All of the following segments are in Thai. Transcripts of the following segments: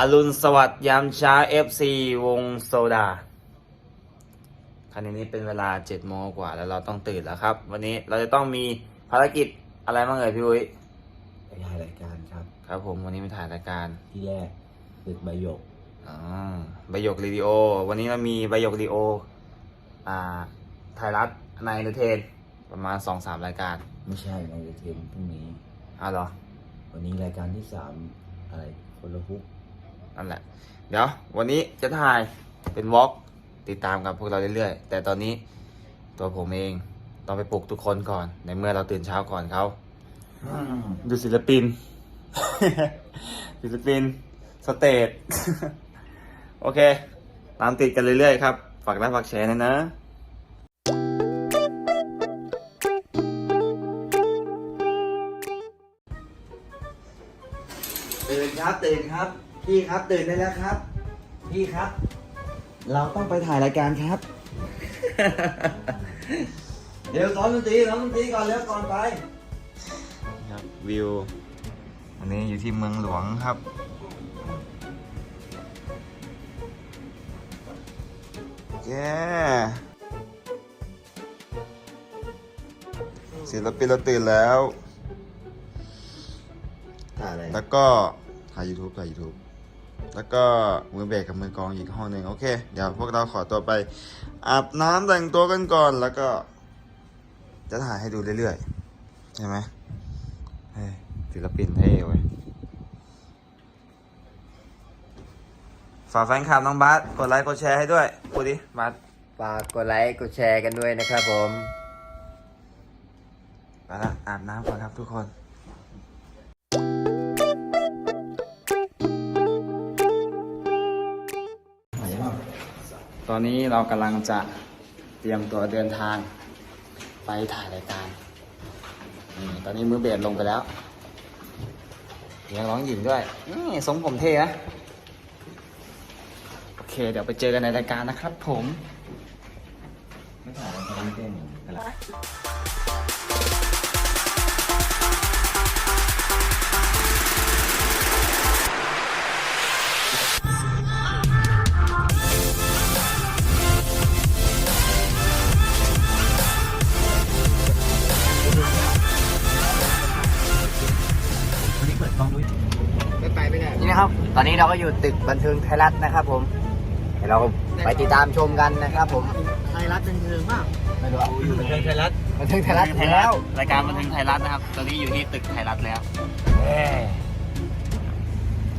อรุณสวัสดิ์ยามเช้า FC วงโซดาคันนี้เป็นเวลาเจ็ดโมงกว่าแล้วเราต้องตื่นแล้วครับ วันนี้เราจะต้องมีภารกิจอะไรบ้างเอ่ยพี่อุ้ยไปถ่ายรายการครับ ครับผมวันนี้มาถ่ายรายการที่แรกตึกใบหยกอ๋อใบหยกรีดิโอ วันนี้เรามีใบหยกรีดิโอ อ่าไทยรัฐในเดเทน ประมาณสองสามรายการ ไม่ใช่ในเทมพรุ่งนี้อ้าวเหรอ วันนี้รายการที่สามอะไรคนละฮุก นั่นแหละ เดี๋ยววันนี้จะถ่ายเป็นวอล์กติดตามกับพวกเราเรื่อยๆ แต่ตอนนี้ตัวผมเองต้องไปปลุกทุกคนก่อน ในเมื่อเราตื่นเช้าก่อนเขาดูศิลปิน ศิลปิน สเตจโอเค ตามติดกันเรื่อยๆครับ ฝากไลค์ฝากแชร์นะนะตื่นครับตื่นครับ พี่ครับตื่นได้แล้วครับ พี่ครับ เราต้องไปถ่ายรายการครับ เดี๋ยวซ้อมดนตรีซ้อมดนตรีก่อนแล้วก่อนไปครับวิวอันนี้อยู่ที่เมืองหลวงครับแย่ศิลปินเราตื่นแล้ว ถ่ายอะไรแล้วก็ถ่าย YouTube ถ่าย YouTube แล้วก็มือเบสกับมือกลองอีกห้องหนึ่งโอเค เดี๋ยวพวกเราขอตัวไป อาบน้ำแต่งตัวกันก่อนแล้วก็ จะถ่ายให้ดูเรื่อยๆ ใช่ไหมเฮ้ยศิลปินเท่เว้ยฝากแฟนคลับน้องบาสกดไลค์กดแชร์ให้ด้วยพูดดิบาสฝากกดไลค์กดแชร์กันด้วยนะครับผมไปละอาบน้ำก่อนครับทุกคน อนนี้เรากำลังจะเตรียมตัวเดินทางไปถ่ายรายการนี่ตอนนี้มือเบสลงไปแล้วยังร้องหญิงด้วยนี่ทรงผมเท่นะโอเค เดี๋ยวไปเจอกันในรายการนะครับผมไม่ถ่ายรายการเต้นอะไรนี่นะ ตอนนี้เราก็อยู่ตึกบันเทิงไทยรัฐนะครับ ผมเดี๋ยวเราไปติดตามชมกันนะครับ ผมไทยรัฐบันเทิงมากไม่รู้อะอยู่บันเทิงไทยรัฐบันเทิงไทยรัฐแล้วรายการบันเทิงไทยรัฐนะครับ ตอนนี้อยู่ที่ตึกไทยรัฐแล้ว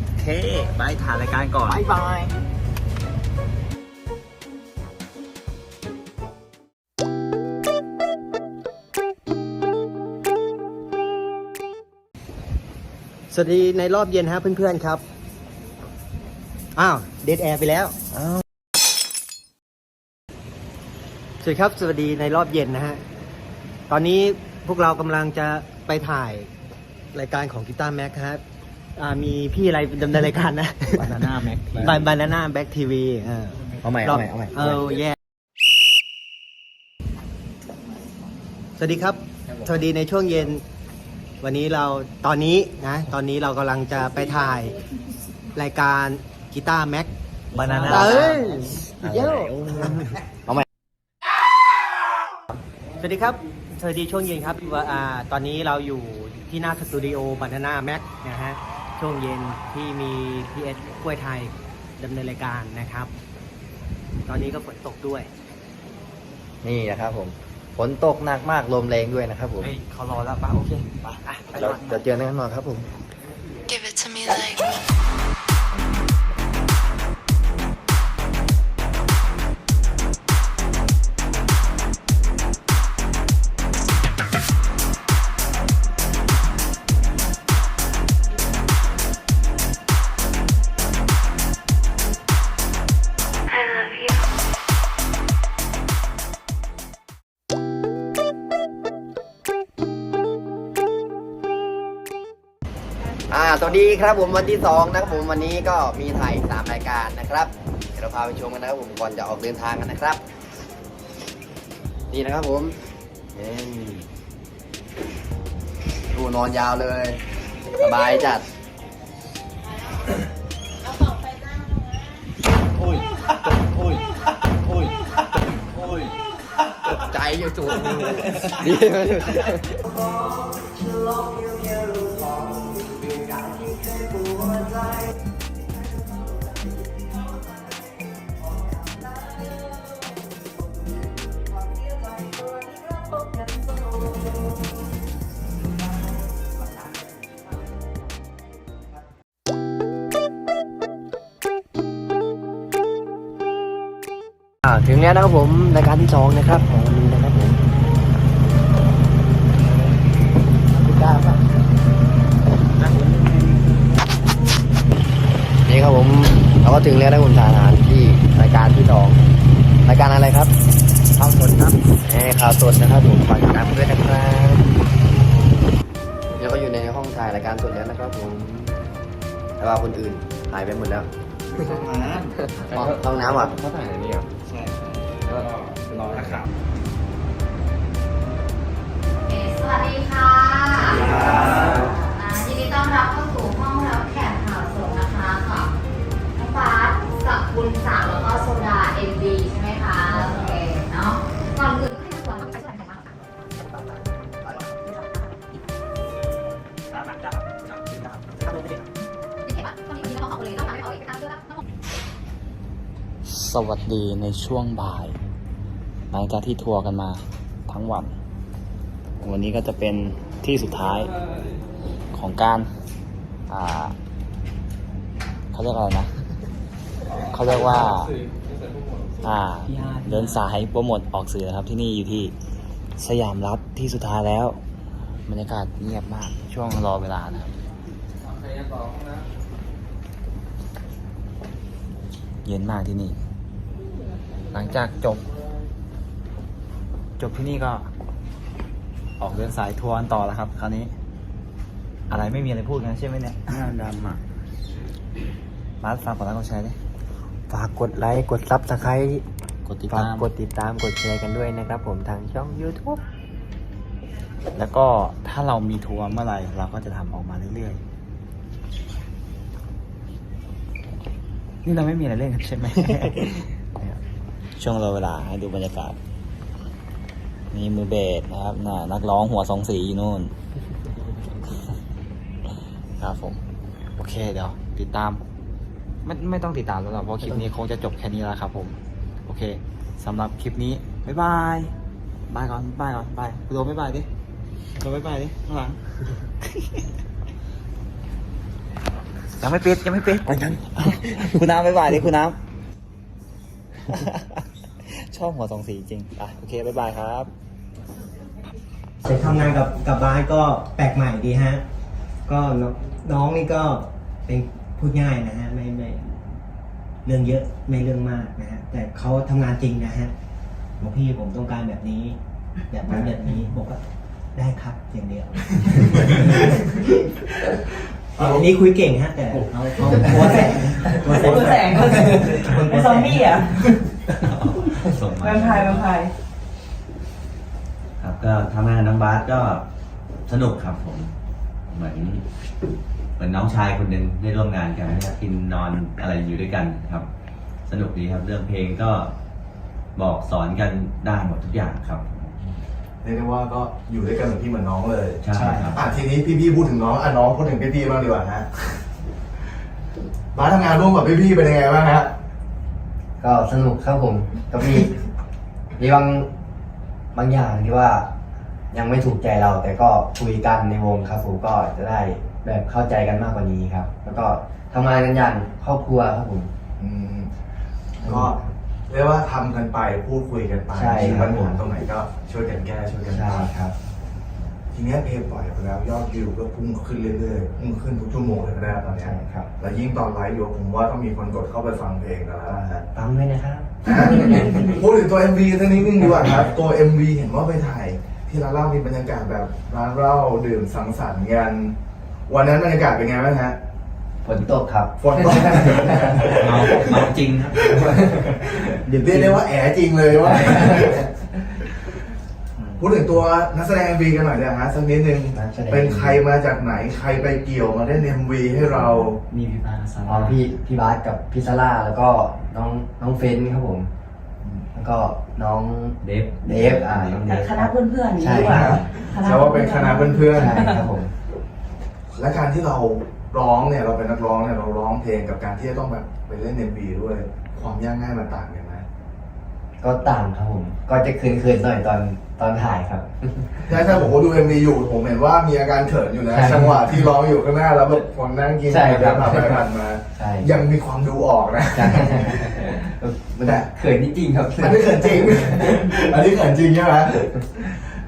โอเคไปถ่ายรายการก่อนบายบายสวัสดีในรอบเย็นฮะเพื่อนๆครับ อ้าวเดดแอร์ไปแล้วสวัสดีครับ สวัสดีในรอบเย็นนะฮะ ตอนนี้พวกเรากำลังจะไปถ่ายรายการของกีตาร์แม็กครับอ่ามีพี่อะไรดำเนินรายการนะ Banana Mac บานบานาน่าแบ็กทีวีอ่าเอาใหม่ เอาใหม่ เอาใหม่ เออแย่สวัสดีครับ สวัสดีในช่วงเย็น วันนี้เราตอนนี้นะ ตอนนี้เรากำลังจะไปถ่ายรายการ กีตาร์แม็กบานาน่าเอ้ยเย้เอาใหม่สวัสดีครับสวัสดีช่วงเย็นครับว่าอ่าตอนนี้เราอยู่ที่หน้าสตูดิโอบานาน่าแม็กนะฮะช่วงเย็นที่มีพีเอสกล้วยไทยดำเนินรายการนะครับ ตอนนี้ก็ฝนตกด้วย นี่นะครับผมฝนตกหนักมากลมแรงด้วยนะครับผมเฮ้ยเขารอแล้วป่ะโอเคไปอะไปเราก่อนจะเจอกันแน่นอนครับผม Give it to me like. ่าสวัสดีครับผมวันที่2นะครับผมวันนี้ก็มีถ่ายอีกสามรายการนะครับ เดี๋ยวเราพาไปชมกันนะครับผมก่อนจะออกเดินทางกันนะครับ นี่นะครับผมดูนอนยาวเลย สบายจัดโอ้ยโอ้ยโอ้ยโอ้ยใจอยู่จู่ ถึงแล้วนะครับผมรายการที่สองนะครับของวันนี้นะครับ นี่ครับผมเราก็ถึงแล้วนะคุณทหารที่รายการที่สองรายการอะไรครับข่าวสดครับเอ่ข่าวสดนะครับผมฝากติดตามด้วยนะครับเดี๋ยวก็อยู่ในห้องถ่ายรายการสดแล้วนะครับผมแต่ว่าคนอื่นหายไปหมดแล้วห้องน้ำอะเขาถ่ายในนี้เหรอใช่ก็รอนะครับสวัสดีค่ะ วัสดีในช่วงบ่าย หลังจากที่ทัวร์กันมาทั้งวัน วันนี้ก็จะเป็นที่สุดท้ายของการเขาเรียกอะไรนะ เขาเรียกว่าเดินสายโปรโมทออกสื่อครับที่นี่อยู่ที่สยามรัฐที่สุดท้ายแล้ว บรรยากาศเงียบมากช่วงรอเวลานะครับเย็นมากที่นี่ หลังจากจบ จบที่นี่ก็ ออกเดินสายทัวร์กันต่อแล้วครับ คราวนี้ อะไรไม่มีอะไรพูดกันใช่ไหมเนี่ยงานดำอะมาฝากกดไลค์กดแชร์ดิฝากกดไลค์กดซับสไครต์กดติดฝากตามกดติดตามกดแชร์กันด้วยนะครับผมทางช่อง YouTube แล้วก็ถ้าเรามีทัวร์เมื่อไหร่ เราก็จะทำออกมาเรื่อยๆ นี่เราไม่มีอะไรเล่นกันใช่ไหมนะครับ ช่วงเราเวลาให้ดูบรรยากาศนี่มือเบสนะครับน่ะนักร้องหัวสองสีอยู่นู่น ครับผม โอเคเดี๋ยว ติดตาม ไม่ไม่ต้องติดตามแล้วหรอกเพราะคลิปนี้คงจะจบแค่นี้แล้วครับผม โอเคสำหรับคลิปนี้ บ๊ายบายบายก่อนบายก่อนบายคุณโดมบ๊ายบายดิโดมบ๊ายบายดิข้างหลังยังไม่ปิดยังไม่ปิดยังคุณน้ำบ๊ายบายดิคุณน้ำ ชอบหัวสองสีจริง อะ โอเค บ๊ายบายครับแต่ทำงานกับกับบาสก็แปลกใหม่ดีฮะ ก็น้องน้องนี่ก็เป็นพูดง่ายนะฮะ ไม่ไม่เรื่องเยอะไม่เรื่องมากนะฮะ แต่เขาทำงานจริงนะฮะบอกพี่ผมต้องการแบบนี้ แบบนั้นแบบนี้บอกว่าได้ครับอย่างเดียว อันนี้คุยเก่งฮะแต่เขาเขาตัวแสงตัวแสงตัวแสงคนไอ้ซอมบี้อะส่งมาแวมไพร์แวมไพร์ครับก็ทำงานน้องบาสก็สนุกครับผม เหมือนเหมือนน้องชายคนหนึ่งได้ร่วมงานกันนะครับกินนอนอะไรอยู่ด้วยกันครับ สนุกดีครับ เรื่องเพลงก็บอกสอนกันได้หมดทุกอย่างครับ เรียกได้ว่าก็อยู่ด้วยกันเหมือนพี่เหมือนน้องเลยใช่ครับ อะทีนี้พี่ๆพูดถึงน้องอะน้องพูดถึงพี่ๆบ้างดีกว่าฮะบ้าสทำงานร่วมกับพี่ๆเป็นยังไงบ้างฮะก็สนุกครับผมก็มีมีบางบางอย่างที่ว่ายังไม่ถูกใจเรา แต่ก็คุยกันในวงครับผมก็จะได้แบบเข้าใจกันมากกว่านี้ครับ แล้วก็ทำงานกันอย่างครอบครัวครับผม อืมก็ เรียกว่าทำกันไปพูดคุยกันไปใช่มีครับปัญหาตรงไหนก็ช่วยกันแก้ช่วยกันใช่ทำครับ ทีเนี้ยเพลงปล่อยไปแล้วยอดวิวก็พุ่งขึ้นเรื่อยๆพุ่งขึ้นทุกชั่วโมงเลยนะตอนเนี้ยใช่ครับ แล้วยิ่งตอนไลฟ์อยู่ผมว่าต้องมีคนกดเข้าไปฟังเพลงกันแล้วนะฮะฟังด้วยนะครับ พูดถึงตัว MV สักนิดนึงดีกว่าครับ ตัว MV เห็นว่าไปถ่ายที่ร้านเหล้ามีบรรยากาศแบบร้านเหล้าดื่มสังสรรค์กัน วันนั้นบรรยากาศเป็นไงบ้างฮะ ฝนตกครับ ฝนตกเมาเมาจริงครับเรียกได้ว่าแอจริงเลยว่า พูดถึงตัวนักแสดง MV กันหน่อยนะฮะสักนิดนึง นักแสดง เป็นใครมาจากไหน ใครไปเกี่ยวมาเล่น MV ให้เรา มีพี่ปาสาอ๋อพี่พี่บาสกับพี่ซาร่าแล้วก็น้องน้องเฟนครับผมอแล้วก็น้องเดฟ เดฟอ่าน้องเดฟคณะเพื่อนๆใช่ดีกคว่ารับ คณะแปลว่าเป็นคณะเพื่อนใช่ครับผมๆ และการที่เราร้องเนี่ยเราเป็นนักร้องเนี่ยเราร้องเพลงกับการที่จะต้องแบบไปเล่น MV ด้วย ความยากง่ายมันต่างกันไหมก็ต่างครับผม ก็จะคืนคืนๆหน่อยตอนตอนถ่ายครับใช่ใช่ผมก็ดู MV อยู่ ผมเห็นว่ามีอาการเขินอยู่นะใช่จังหวะที่ร้องอยู่ข้างหน้าแล้วแบบคนนั่งกินใช่ครับผ่านไปผ่านมาใช่ยังมีความดูออกนะใช่มันเขินจริงๆครับอันนี้เขินจริง อันนี้เขินจริงใช่ไหม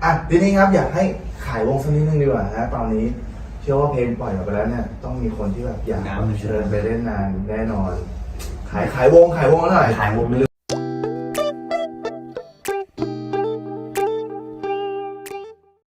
อะทีนี้ครับอยากให้ขายวงสักนิดนึงดีกว่าฮะตอนนี้เชื่อว่าเพลงปล่อยออกไปแล้วเนี่ยต้องมีคนที่แบบอยากเชิญไปเล่นนานแน่นอน ขายขายวง ขายวงแล้วหน่อย ขายวงเลย